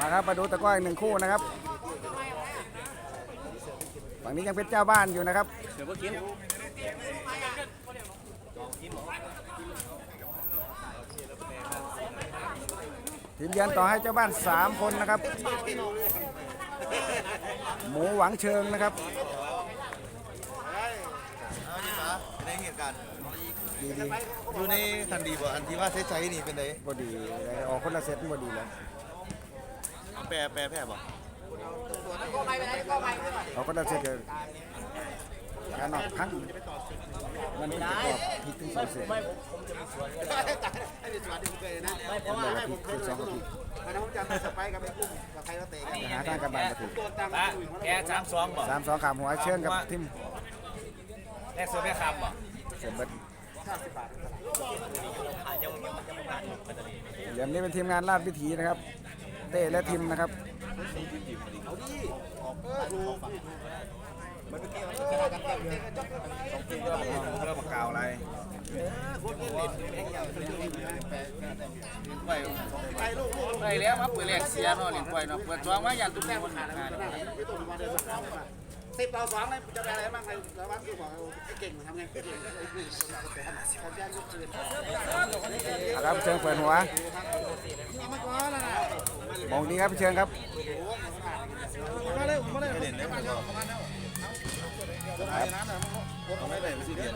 มาครับมาดูตะกร้ออีกหนึ่งคู่นะครับฝั่งนี้ยังเป็นเจ้าบ้านอยู่นะครับเดี๋ยวเมื่อกี้ทีมเยือนต่อให้เจ้าบ้าน 3 คนนะครับ หมูหวังเชิงนะครับเอาดีปะในเหตุการณ์ดีดีอยู่ในคันดีบ่อันที่ว่าใช้ใช้นี่เป็นไงบดีออกคนละเซตบดีแล้ว แปรแปรแพร่บ่ออกคนละเซตเลยการออกพังมันประกอบผิดถึงสองเซตไอ้เด็กสวัสดีเคยนะผมบอกว่าผิดคือสองก็ผิดวันนั้นผมจะสไปกับไอ้กุ้งกับใครก็เตะกันหาทางกันบานมาถูกละแกสามสองบ่สามสองขามหัวเชิงกับทิมแรกสุดแรกคำบ่เสร็จเบิดเหลี่ยมนี้เป็นทีมงานลาดวิถีนะครับ เต้และทิมนะครับเริ่มกาวอะไรไปไปแล้วมาเปิดแรกเสียเนาะลินไปเนาะเปิดจองมาอย่างตุ้มแรกมันหา สิบต่อสองเลยจะเป็นอะไรบ้างใครแล้วว่าคือบอกไอ้เก่งทำไงเก่งไอ้กุ้งเขาแจ้งยกปืนะครับเชิงเปิดหัวมาก่อนแล้วนะมองดีครับเชิงครับมาเลยมาเลยเด่นได้ไหมก็ไม่ได้ไม่ซีเรีย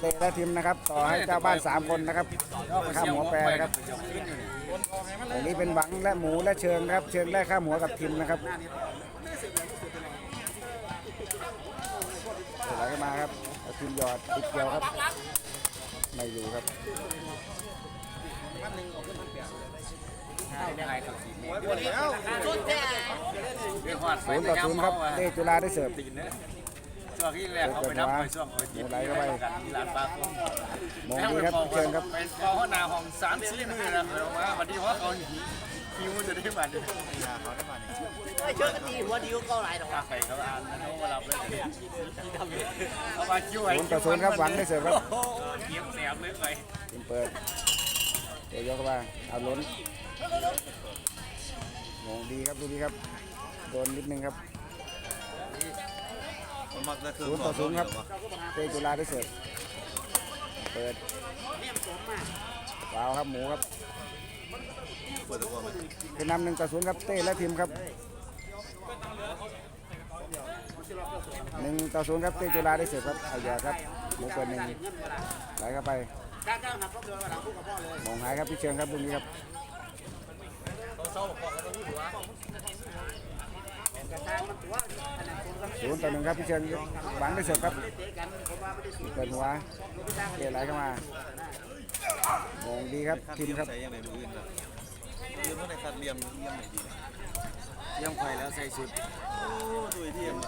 เต้และทิมนะครับ ต่อให้เจ้าบ้าน 3 คนนะครับข้ามหัวแปรนะครับอันนี้เป็นหวังและหมูและเชิงนะครับ เชิงแรกข้ามหัวกับทิมนะครับ เสร็จแล้วก็มาครับเอาทิมหยอดติดเกลียวครับไม่อยู่ครับยังไงครับสีเมตรแล้วเรียกว่าศูนย์ต่อศูนย์ครับเต้จุฬาได้เสิร์ฟตีนเนช่วงที่แรกเขาไปนับไปช่วงเขาจีบกันที่ร้านปลาคุ้มมองดีครับเชิงครับเป็นเฝ้าห้องนาห้องสามสี่มือแล้วเออมาวันนี้ว่าเขา คิวจะได้บัตรเชื่อกันดีหัวดีก็หลายดอกกาแฟเขาอ่านเขามารับเลยเขามาคิวศูนย์ต่อศูนย์ครับหวังได้เสิร์ฟครับเกียบแสบเลยไปทิมเปิดเตะยกเข้ามาเอาล้นมองดีครับดูดีครับโดนนิดนึงครับมักจะคือศูนย์ต่อศูนย์ครับเตะจุฬาได้เสิร์ฟเปิดวาวครับหมูครับ เปิดตัวมันคือนำหนึ่งต่อศูนย์ครับเต้และทีมครับหนึ่งต่อศูนย์ครับเต้จุฬาได้เสิร์ฟครับเอาอย่าครับหมูเปิดหนึ่งไหลเข้าไปการก้าวหักรบเดินมองหายครับพี่เชิงครับตรงนี้ครับศูนย์ต่อหนึ่งครับพี่เชิงหวังได้เสิร์ฟครับเปิดหัวเตะไหลเข้ามา ดีครับทีมครับ ใส่ยังไงมืออื่นนะยืมต้องในคัดเรียมเรียมไหนดียังไฟแล้วใส่ชุดโอ้ดูไอ้ที่มัน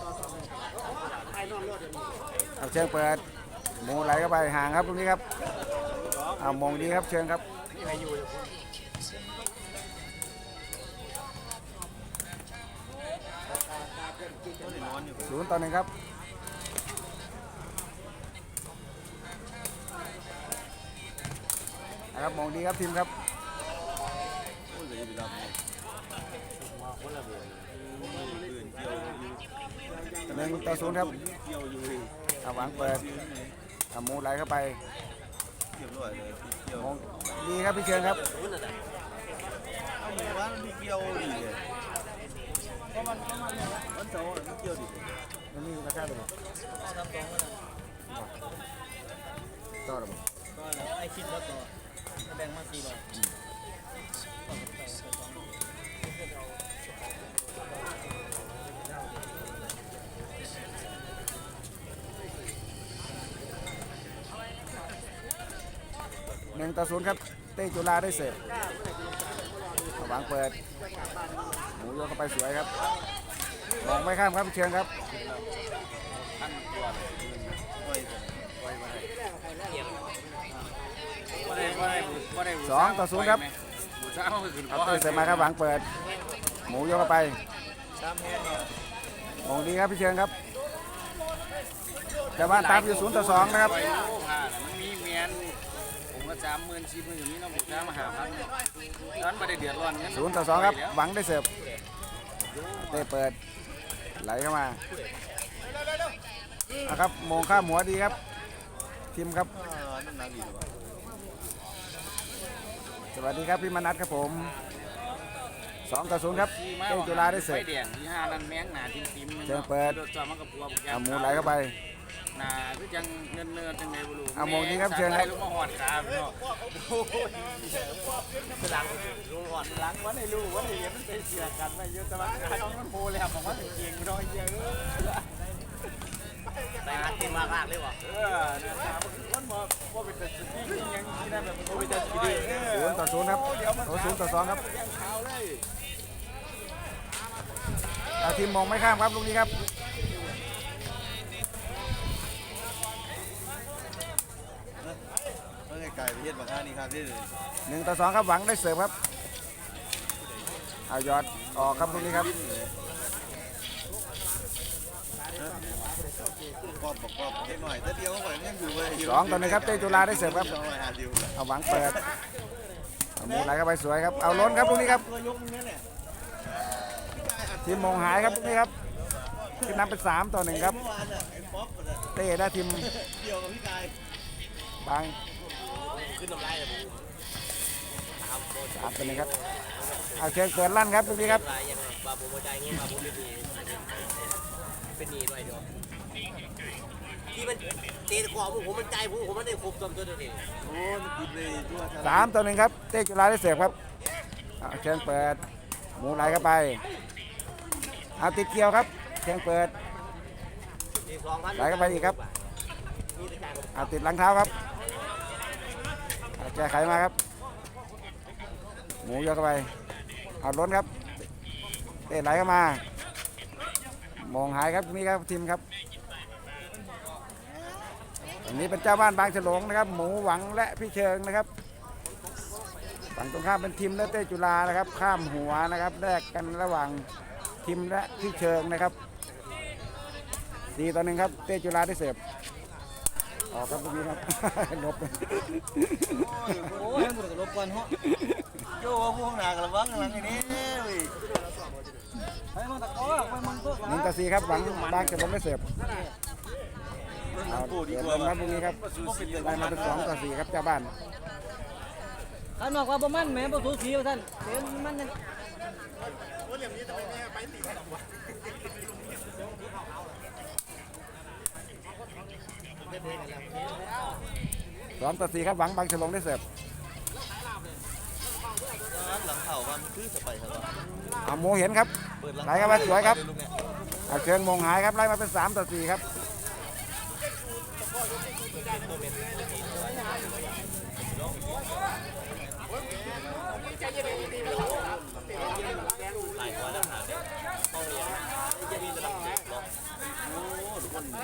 เอาเชิงเปิดหมูไหลเข้าไปห่างครับตรงนี้ครับเอามองดีครับเชิงครับก็เลยนอนอยู่ศูนย์ต่อหนึ่งครับ นะครับมองดีครับทีมครับโอ้ยเลยไปรับเนี่ยอื่นเกี่ยวอยู่หนึ่งต่อศูนย์ครับเกี่ยวอยู่เอาหวังเปิดเอาหมูไหลเข้าไปเกี่ยวด้วยเลยเกี่ยวมองดีครับพี่เชิงครับเอาหมู่บ้านมันมีเกี่ยวดีเลยเพราะมันมันเสาร์มันเกี่ยวดีมันมีราคาตัวต่อระบบก็แล้วไอ้คิดแล้วต่อ แบ่งมาสี่ร้อยหนึ่งต่อศูนย์ครับ เต้จุฬาได้เสร็จเอาหวังเปิด หมูโยกเข้าไปสวยครับมองไม่ข้ามครับพี่เชิงครับ สองต่อศูนย์ครับช้ามาขึ้นเอาเตะเสร็จมาครับหวังเปิด หมูโยกเข้าไปมองดีครับพี่เชิงครับแต่บ้านตามอยู่ศูนย์ต่อสองนะครับไปโลผ่ามันมีเมียนผมก็สามหมื่นสี่หมื่นอย่างนี้น้องผมช้ามาหาพันนั้นไม่ได้เดือดร้อนเงินศูนย์ต่อสองครับหวังได้เสิร์ฟแเต้เปิดไหลเข้ามาเอาครับมองข้ามหัวดีครับ ทีมครับ เออนั่นนักอีก ว่ะสวัสดีครับพี่มนัทครับผมสองต่อศูนย์ครับขี่มาเต้จุฬาได้เสร็จไฟแดงที่ห้านั่นแมงหนาทิมทิมเชิญเปิดจอมันกับปัวเอาหมูไหลเข้าไปหนาคือจังเนินเนินจังไงบ่รู้เอาหมูนี้ครับเชิญครับลูกมาหอดขาพี่น้องหลังลุงหอดหลังวันให้รู้วันให้เห็นมันเป็นเสียกันไปเยอะแต่ว่าการนี้มันโพเลยครับผมว่าเป็นเก่งร้อยเยอะ ไปหาเต็มมากมากเลยว่ะเออนะครับมันบอกว่าเป็นแต่สกียังที่นั่นแบบมันเป็นแต่สกีศูนย์ต่อศูนย์ครับโอ้ศูนย์ต่อสองครับยังขาวเลยเอาทีมมองไม่ข้ามครับลูกนี้ครับเมื่อไกลไปเฮ็ดบางท่านี่ครับที่เลยหนึ่งต่อสองครับหวังได้เสิร์ฟครับเอายอดออกครับลูกนี้ครับ สองต่อหนึ่งครับเต้จุฬาได้เสิร์ฟครับเอาหวังเปิดเอามูไหลเข้าไปสวยครับเอาล้นครับลูกนี้ครับทีมมองหายครับลูกนี้ครับขึ้นนำเป็นสามต่อหนึ่งครับเต้ได้ทีมบางเลยผมสามต่อหนึ่งครับเอาเชิญเปิดลั่นครับลูกนี้ครับเป็นหนีเป็นหนีหน่อยเดียว ที่มันตีตะกอบผมมันใจผมผมมันได้ครบจอมตัวเดียวโอ้มันติดเลยตัวทะสามต่อหนึ่งครับ เต้จุฬาได้เสิร์ฟครับเอาเชิญเปิด หมูไหลเข้าไปเอาติดเกี่ยวครับเชิญเปิดตีสองพันไหลเข้าไปอีกครับมีแต่จ่ายผมเอาติดหลังเท้าครับเอาแก้ไขมาครับ หมูยกเข้าไป เอาล้นครับ เตะไหลเข้ามา มองหายครับนี่ครับทีมครับ อันนี้เป็นเจ้าบ้านบางฉลงนะครับ หมูหวังและพี่เชิงนะครับ ฝั่งตรงข้ามเป็นทีมและเต้จุฬานะครับ ข้ามหัวนะครับแลกกันระหว่างทีมและพี่เชิงนะครับสี่ต่อหนึ่งครับ เต้จุฬาได้เสิร์ฟออกครับตรงนี้ครับลบโอ้ยมันก็รบกวนเหาะโจ้ว่าพวกหนักระวังหลังไอ้นี่เว้ยหนึ่งต่อสี่ครับหวังบางจะลงได้เสิร์ฟ เรื่องเอากูดีเสิร์ฟกว่าลงครับตรงนี้ครับได้มาเป็นสองต่อสี่ครับเจ้าบ้านข้างนอกว่าบ่มันแหม่บ่สูสีว่าท่านเต็มมันนั่นสองต่อสี่ครับหวังบางจะลงได้เสิร์ฟหลังเข่ามันคือสไปร์ครับเอาโมเห็นครับเปิดหลังไหลเข้ามาสวยครับลูกเนี่ยเอาเชิงมงหายครับไล่มาเป็นสามต่อสี่ครับโอ้ทุกคน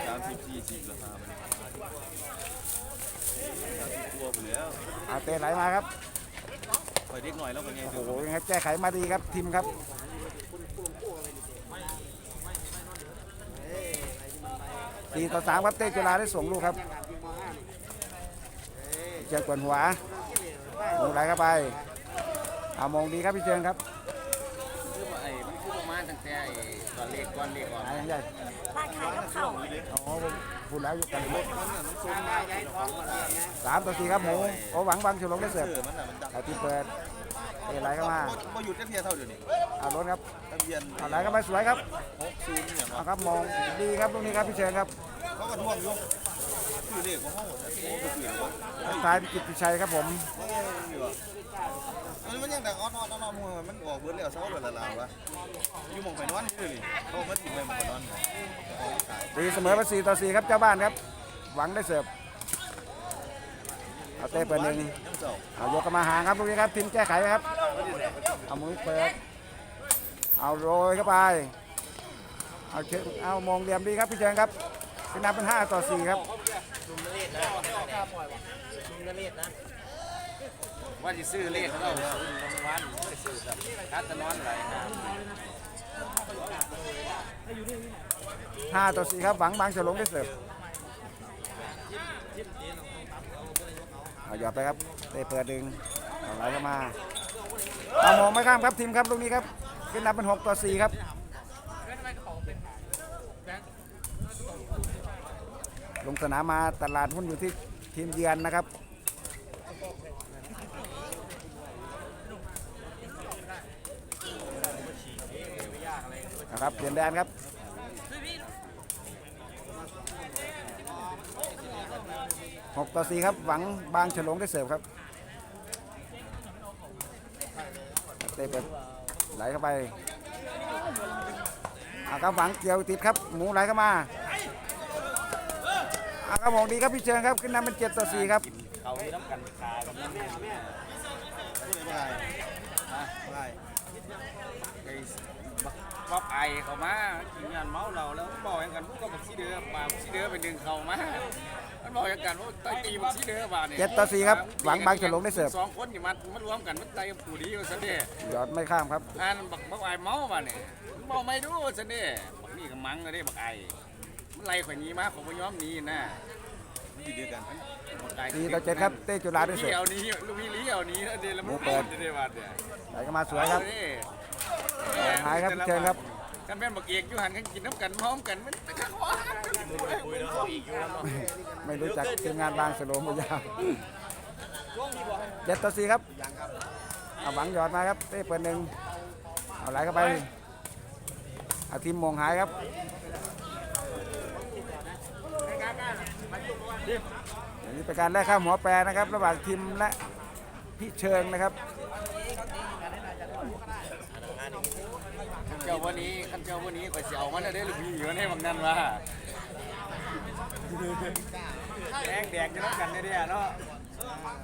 สามสิบสี่สิบแล้วครับสามสิบตัวไปแล้วเอาเตะไหลมาครับไปเด็กหน่อยแล้วเป็นไงโอ้โหยังไงแก้ไขมาดีครับทีมครับสี่ต่อสามครับเต้จุฬาได้ส่งลูกครับ เชิงกวนหัวหมูไหลเข้าไป เอามองดีครับพี่เชิงครับคือว่าไอ้มันคือประมาณตั้งแต่ไอ้ตอนเล็กก่อนเล็กก่อนหายังใหญ่อ๋อผมพูดแล้วอยู่กันสามต่อสี่ครับหมูโอ้หวังบางฉลองได้เสิร์ฟเออมันน่ะมันดังเอาที่เปิดเตะไหลเข้ามาบ่หยุดแค่เพียเท่าเดียวนี้เอารถครับทะเบียนเอาไหลเข้าไปสวยครับหกศูนย์อย่างเอาวะครับมองดีครับตรงนี้ครับพี่เชิญครับเขาก็ท่วงอยู่ คือเลขของเขาโอ้ก็คือว่าทักทายพิจิตรพิชัยครับผมมันมันยังแต่ออดออดออดมือมันออกเบิดแล้วเศร้าเลยละลาวะอยู่หมองไปนอนนี่เลยเขามาทิ้งไปหมองไปนอนของขายตีเสมอเป็นสี่ต่อสี่ครับเจ้าบ้านครับ หวังได้เสิร์ฟเอาเตะเปิดหนึ่งยังเศร้าเอายกกันมาหางครับตรงนี้ครับทีมแก้ไขครับ เอามือเปิด เอาโรยเข้าไป เอาเชิงเอามองเหลี่ยมดีครับพี่เชิญครับเป็นนับเป็นห้าต่อสี่ครับ ชุมนเรศนะชุมนเรศนะว่าจะซื้อเลขเรารางวัลไปซื้อครับคัดตะนอนไหลครับห้าต่อสี่ครับหวังบางฉลงได้เสิร์ฟเอาหยอดไปครับเตะเปิดดึงเอาไหลเข้ามาเอามองไม่ข้ามครับทีมครับลูกนี้ครับขึ้นนับเป็นหกต่อสี่ครับ ลงสนามมาตลาดหุ้นอยู่ที่ทีมเยือนนะครับ นะครับเปลี่ยนแดนครับหกต่อสี่ครับ หวังบางฉลงได้เสิร์ฟครับเตะเปิดไหลเข้าไปอาครับหวังเกี่ยวติดครับ หมูไหลเข้ามา อาครับมองดีครับพี่เชิงครับขึ้นนำเป็นเจ็ดต่อสี่ครับเขาที่น้ำกันคากับแม่แม่แม่พูดอะไรอะไรไอ้บักบ๊อบไอเขามากินงานเมาเราแล้วบอกย่างกันพวกก็บอกซีเดือมาซีเดือไปดึงเขามามันบอกย่างกันว่าไตตีบอกซีเดือบาเนี่ยเจ็ดต่อสี่ครับหวังบางฉลองได้เสิร์ฟสองคนอยู่มันมันรวมกันมันไตผู้ดีว่าซะเด้หยอดไม่ข้ามครับอันบักบักไอเมาบาเนี่ยมันบอกไม่ดูว่าซะเด้บักนี่ก็มังเลยเด้บักไอ มันไล่ข่อยหนี้มาของบ่ยอมหนี้นะมันติดเดียวกันบักไอสี่ต่อเจ็ดครับเต้จุฬาได้พี่เสิร์ฟเอานี้ลูกพี่ลี้เอานี้แล้วเดี๋ยวแล้วมันหมูเปิด เดี๋ยวบาดเนี่ยไหลเข้ามาสวยครับเอาดิหายครับเชิญครับกันแม่นบักเอกอยู่หันกันกินน้ำกันพร้อมกันมันตะกักว่าอีกอยู่แล้วไม่รู้จักทีมงานบางสโลมยาวเจ็ดต่อสี่ครับเอาหวังหยอดมาครับเต้เปิดหนึ่งเอาไหลเข้าไปเอาทีมมงหายครับ อันนี้เป็นการแลกข้ามหัวแปรนะครับ ระหว่างทีมและพี่เชิงนะครับเจ้าวันนี้ขันเจ้าวันนี้ข่อยสิเอามันได้ลูกพี่อยู่ในบางนั้นว่าแดงแดงจะน้ำกันได้ดิเนาะ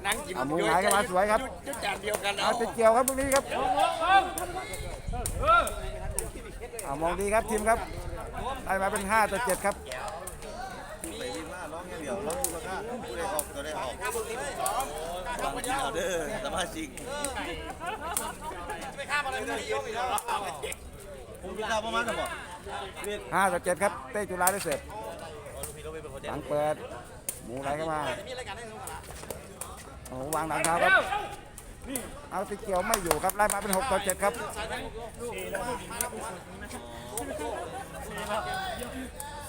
นั่งกินเอาหมูหายเข้ามาสวยครับจุดจานเดียวกันเอาเอาจะเกี่ยวครับตรงนี้ครับเอามองดีครับทีมครับได้มาเป็น5ต่อ7ครับไปวิ่ งมาร้องอย่าดียวร้องดูราคาผู้ใดออกตัวใดออกฟังกินเอาเด้อสมาชิกผมกินข้าวประมาณเท่าไหร่เวท5ต่อ7ครับเต้จุฬาได้เสร์ฟหลังเปิดหมูไหลเข้ามาโอ้วางหลังเท้าครับเอาติเกียวไม่อยู่ครับไล่มาเป็น6ต่อ7ครับ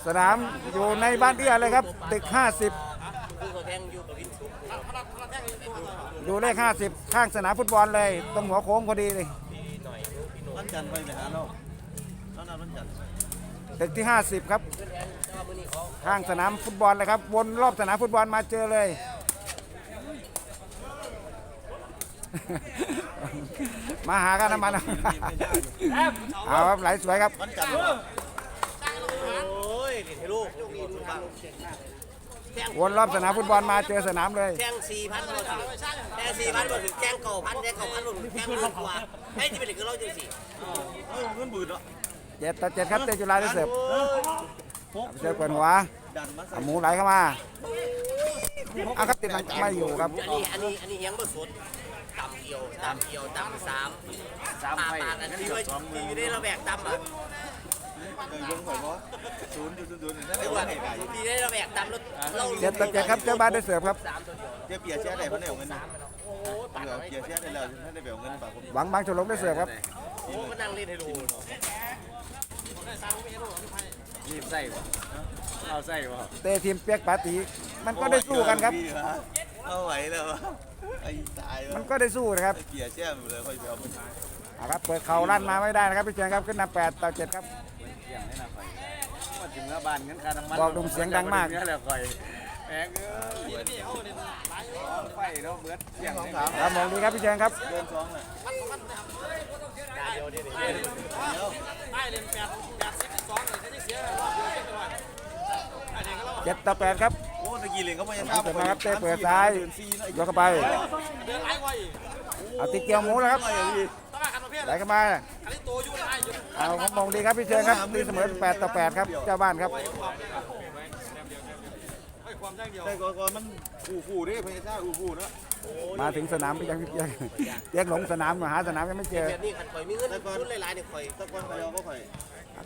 สนามอยู่ในบ้านเอื้อเลยครับตึก 50อเขาแทงอยู่กับวินสุกดูเลข50 ข้างสนามฟุตบอลเลย ตรงหัวโค้งพอดีเลยวันจันทร์ไปไปหาเราตอนนั้นวันจันทร์ตึกที่ 50 ครับ ข้างสนามฟุตบอลเลยครับ วนรอบสนามฟุตบอลมาเจอเลย มาหากันน้ำมันเอาครับไหลสวยครับ นจันทร์โอ้ยนี่เทลูกแทงวนรอบสนามฟุตบอลมาเจอสนามเลยแทงสี่พันบ่ถึงแทงสี่พันบ่ถึงแทงเก่าพันแทงเก่าพันบ่ถึงแทงพันกว่าให้ที่เป็นเหลือเราจังสี่เอ้าเงินบืดเนาะเจ็ดต่อเจ็ดครับเตจุฬาได้เสิร์ฟพกเสิร์ฟเปิดหัวดันมาใส่เอาหมูไหลเข้ามาเอาครับติดหลังไม่อยู่ครับ อันนี้ อันนี้ อันนี้ยังบ่สุดต่ำเดียวต่ำเดียวต่ำสามสามปาไฟปาอันที่ว่าที่อยู่ในระแวกต่ำอะ ไอ้ไอ้ว่าวันไหนไก่ที่ในระแวกต่ำแล้เราเจ็ดต่อเจ็ดครับเจ้าบ้านได้เสิร์ฟครับสามตัวเดียวเดี๋ยวเปียเสียได้เพราะได้เอาเงินเหลือเปียเสียได้แล้วท่านได้แบบเงินฝากผมหวังบางฉลงได้เสิร์ฟครับโอ้ก็นั่งเล่นให้ดูรีบใส่บ่เอาใส่บ่เตะทีมเปียกปาตีมันก็ได้สู้กันครับ เอาไหวแล้วไอ้ตายมันก็ได้สู้นะครับเปียเสียเลยค่อยไปเอาไปเอาครับเปิดเข่าลั่นมาไม่ได้นะครับพี่เชียงครับขึ้นนำแปดต่อเจ็ดครับ เสียงให้นะไฟว่าถึงแล้วบ้านเงินค่าน้ำมันบอกลุงเสียงดังมากเงี้ยแหละไฟแพงเอ้ยไฟเราเบิดเสียงสองเลยสามครับมองดีครับพี่เชียงครับเดินสองเลยเจ็ดต่อแปดครับโอ้ตะกี้เลยเขาไม่เปิดมาครับเตะเปิดซ้ายยกเข้าไปเอาติดเกี่ยวหมูแล้วครับ ไหลเข้ามาเอาครับมองดีครับพี่เชียงครับตีเสมอแปดต่อแปดครับเจ้าบ้านครับแต่ก่อนก่อนมันอู่ฟู่ดิพญาชาอู่ฟู่เนาะมาถึงสนามพี่เชียงพี่เชียงเรียกหลงสนามมาหาสนามยังไม่เจอแบบนี้ขันข่อยมีเงินทุนหลายๆเนี่ยข่อยตะกอนขยาวก็ข่อย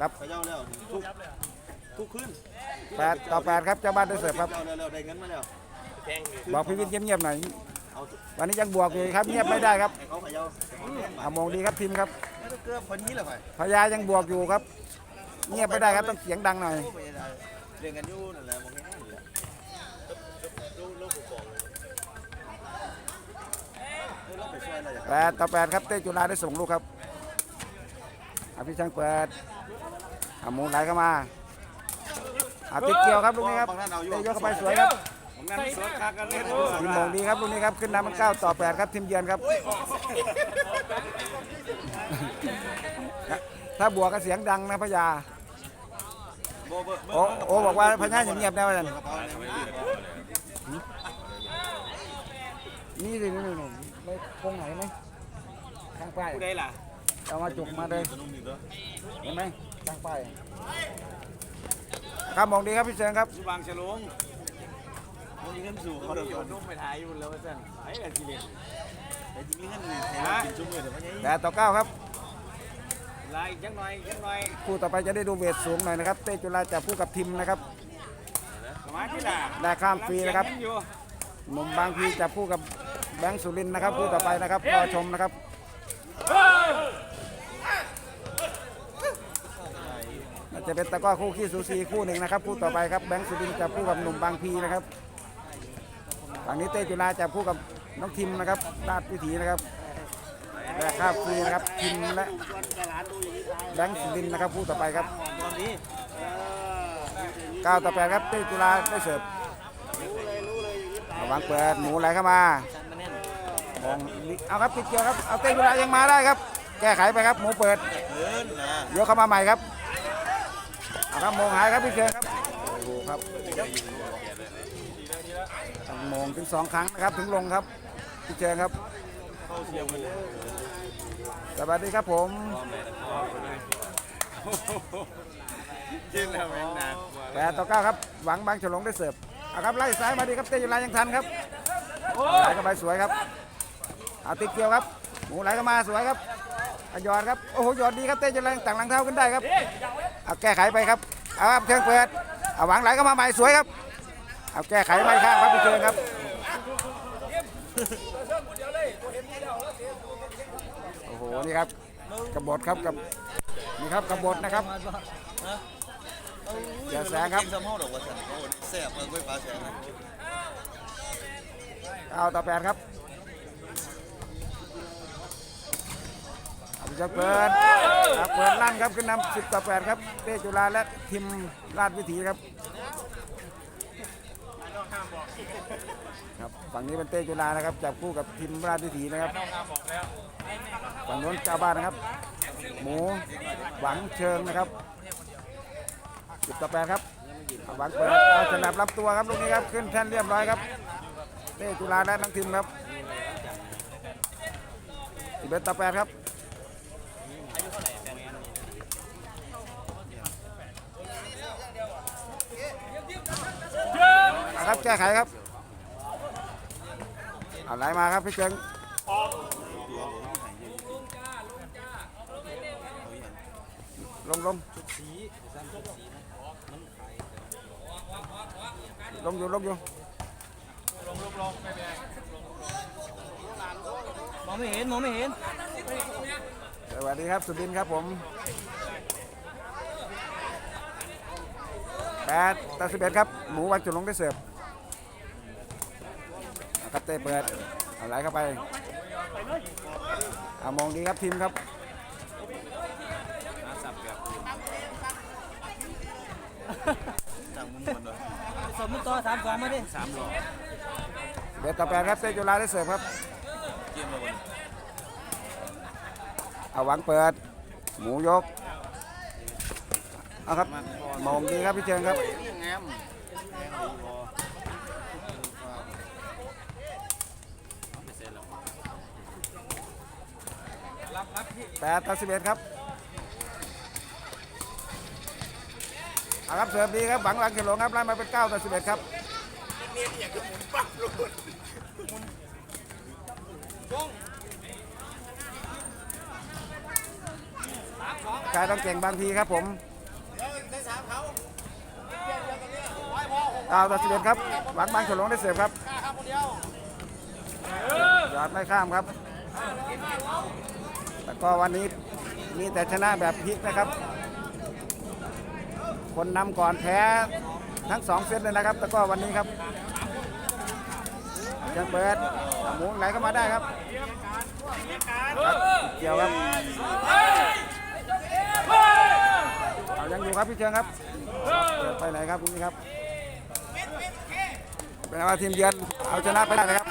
ครับขยาวแล้วทุกทุกคืนแปดต่อแปดครับเจ้าบ้านได้เสิร์ฟครับเจ้าแล้วได้เงินมาแล้วแทงอยู่บอกพี่วินเงียบๆหน่อย เอาวันนี้ยังบวกอยู่ครับเงียบไม่ได้ครับให้เขามองดีครับทีมครับเกือบคนนี้แหละข่อยพญายังบวกอยู่ครับ เงียบไม่ได้ครับต้องเสียงดังหน่อยเรียนกันยู่นั่นแหละมองง่ายๆเลยเราไปช่วยอะไรอย่างแปดต่อแปดครับเต้จุฬาได้ส่งลูกครับอภิชังเปิดอาหมูไหลเข้ามาอาติดเกี่ยวครับลูกนี้ครับเต้ยกเข้าไปสวยครับ ผมนั่นสวนคากันเล่นทีมมงดีครับลูกนี้ครับขึ้นนำมันเก้าต่อแปดครับทีมเยือนครับ ถ้าบวกก็เสียงดังนะพญาโบเบอร์โอ้โอ้บอกว่าพญาอย่างเงียบนะว่าจันกระเป๋าเนี่ยไม่ดีเลยนี่สินี่นี่นี่ไม่คงไหนไหมข้างป้ายผู้ใดล่ะเอามาจุกมาเลยสนุกดีเด้อเห็นไหมข้างป้ายครับมองดีครับพี่เชิงครับอยู่บางฉลง มันมีเงินสู่เขาเขาเดี๋เดี๋ยยววนุ่มไปถ่ายอยู่แล้วสั่นไอ้กันสิเล่นไอ้ที่มีเงินให้เรากินชุ่มเลยเดี๋ยวมันยังแปดต่อเก้าครับ ลายจังหน่อยจังหน่อยคู่ต่อไปจะได้ดูเวทสูงหน่อยนะครับ เต้จุฬาจับคู่กับทีมนะครับ สมาธิด่าได้ข้ามฟรีนะครับอยู่หนุ่มบางพีจับคู่กับแบงค์สุรินทร์นะครับคู่ต่อไปนะครับรอชมนะครับอาจจะเป็นตะกร้อคู่ขี้สูสีคู่หนึ่งนะครับคู่ต่อไปครับแบงค์สุรินทร์จับคู่กับหนุ่มบางพีนะครับ ฝั่งนี้เต้จุฬาจับคู่กับน้องทิมนะครับลาดวิถีนะครับได้ข้าฟรีนะครับทิมและแบงค์สุรินนะครับคู่ต่อไปครับตอนนี้ก้าวต่อแปครับเต้จุฬาได้เสิร์ฟระวังเปิดหมูไหลเข้ามามองเอาครับติดเกี่ยวครับเอาเต้นเวลายังมาได้ครับ แก้ไขไปครับหมูเปิดเดินนะยกเข้ามาใหม่ครับเอาครับมองหายครับพี่เชิญครับโอ้โหครับ ต้องมองถึงสองครั้งนะครับถึงลงครับพี่เชิญครับเข้าเสียงมันเลยสวัสดีครับผมกินแล้วแม่งหนักแปดต่อเก้าครับหวังบางฉลงได้เสิร์ฟเอาครับไล่ซ้ายมาดีครับเต้นเวลายังทันครับไหลเข้าไปสวยครับเอาติดเกี่ยวครับหมูไหลเข้ามาสวยครับเอาหยอดครับโอ้โหหยอดดีครับเต้นเวลายังต่างหลังเท้าขึ้นได้ครับเอาแก้ไขไปครับเอาครับเชิงเปิดเอาหวังไหลเข้ามาใหม่สวยครับ เอาแก้ไขไม่ข้างครับพี่เชิงครับโอ้โหนี่ครับกบฏครับกับนี่ครับกบฏนะครับอย่าแซงครับกินซ้ำห้องดอกว่าฉันโอ้แซ่บเลยกล้วยปลาแซงนะเอาต่อแปดครับอจะเปิดครับเปิดลั่นครับขึ้นนำสิบต่อแปดครับเตจุฬาและทีมราชวิถีครับ ครับ ฝั่งนี้เป็นเต้จุฬานะครับจับคู่กับทีมราชวิถีนะครับฝั่งโน้นเจ้าบ้านนะครับ หมูหวังเชิงนะครับสิบต่อแปดครับเอาหวังเปิดเอาฉลับรับตัวครับลูกนี้ครับขึ้นแท่นเรียบร้อยครับเต้จุฬาและนักทีมครับสิบเอ็ดต่อแปดครับเอาครับแก้ไขครับ เอาไหลมาครับพี่เจิงลงลงลงอยู่ลงอยู่มองไม่เห็นมองไม่เห็นสวัสดีครับสุดินทร์ครับผมแปดต่อสิบเอ็ดครับ หมูวันจุลงได้เสิร์ฟเอาครับเต้เปิด เอาไหลเข้าไปเอามองดีครับทีมครับจังมันมันเลยสมมุติต่อสามสองมาดิสามหลอดเบดต่อแปดครับเต้จุฬาได้เสิร์ฟครับเกมเราวันเอาหวังเปิด หมูยกเอาครับมองดีครับพี่เชิงครับ แปดต่อสิบเอ็ดครับเอาครับเสิร์ฟดีครับหวังหลังเฉลงครับไล่มาเป็นเก้าต่อสิบเอ็ดครับกายต้องเก่งบางทีครับผมเอาต่อสิบเอ็ดครับ หวังบางเฉลงได้เสิร์ฟครับยอดไม่ข้ามครับ แต่ก็วันนี้มีแต่ชนะแบบพลิกนะครับ คนนำก่อนแพ้ทั้งสองเซตเลยนะครับ แต่ก็วันนี้ครับเชิงเปิดหมูไหลเข้ามาได้ครับครับเกี่ยวครับเอายังอยู่ครับพี่เชิงครับไปไหนครับคุณครับเป็นว่าทีมเยือนเอาชนะไปได้นะครับ